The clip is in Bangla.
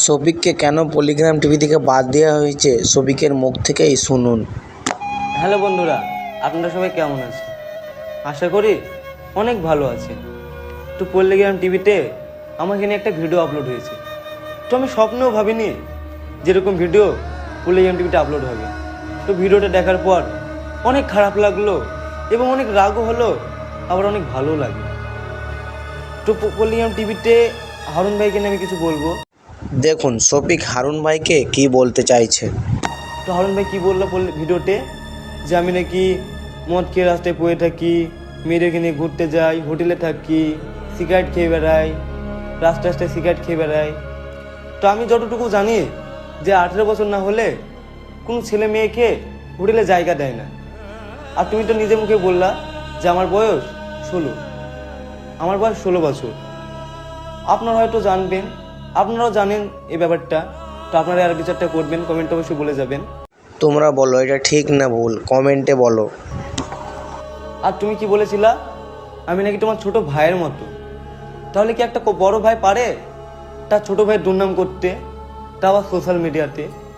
শফিককে কেন পলিগ্রাম টিভি থেকে বাদ দেওয়া হয়েছে? শফিকের মুখ থেকেই শুনুন। হ্যালো বন্ধুরা, আপনারা সবাই কেমন আছেন? আশা করি অনেক ভালো আছে তো পল্লিগ্রাম টিভিতে আমার এখানে একটা ভিডিও আপলোড হয়েছে। তো আমি স্বপ্নেও ভাবিনি যেরকম ভিডিও পল্লিগ্রাম টিভিতে আপলোড হবে। তো ভিডিওটা দেখার পর অনেক খারাপ লাগল এবং অনেক রাগও হলো, আবার অনেক ভালো লাগল। তো পল্লিগ্রাম টিভিতে হারুন ভাইকে আমি কিছু বলব। দেখুন, শফিক হারুন ভাইকে কি বলতে চাইছে? তো হারুন ভাই কী বলল বললে ভিডিওতে? যে আমি নাকি মদ খেয়ে রাস্তায় পড়ে থাকি মেয়েদেরকে নিয়ে ঘুরতে যাই, হোটেলে থাকি, সিগারেট খেয়ে বেড়াই, রাস্তায় রাস্তায় সিগারেট খেয়ে বেড়াই। তো আমি যতটুকু জানি যে আঠেরো বছর না হলে কোনো ছেলে মেয়েকে হোটেলে জায়গা দেয় না। আর তুমি তো নিজে মুখে বললা যে আমার বয়স ষোলো। আমার বয়স ষোলো বছর। আপনারা হয়তো জানবেন আপনারাও জানেন এই ব্যাপারটা। তো আপনারা আর বিচারটা করবেন কমেন্ট অবশ্যই বলে যাবেন। তোমরা বলো এটা ঠিক না ভুল? কমেন্টে বলো। আর তুমি কি বলেছিলা? আমি নাকি তোমার ছোট ভাইয়ের মতো। তাহলে কি একটা বড় ভাই পারে? তার ছোট ভাইয়ের দুর্নাম করতে তা আবার সোশ্যাল মিডিয়াতে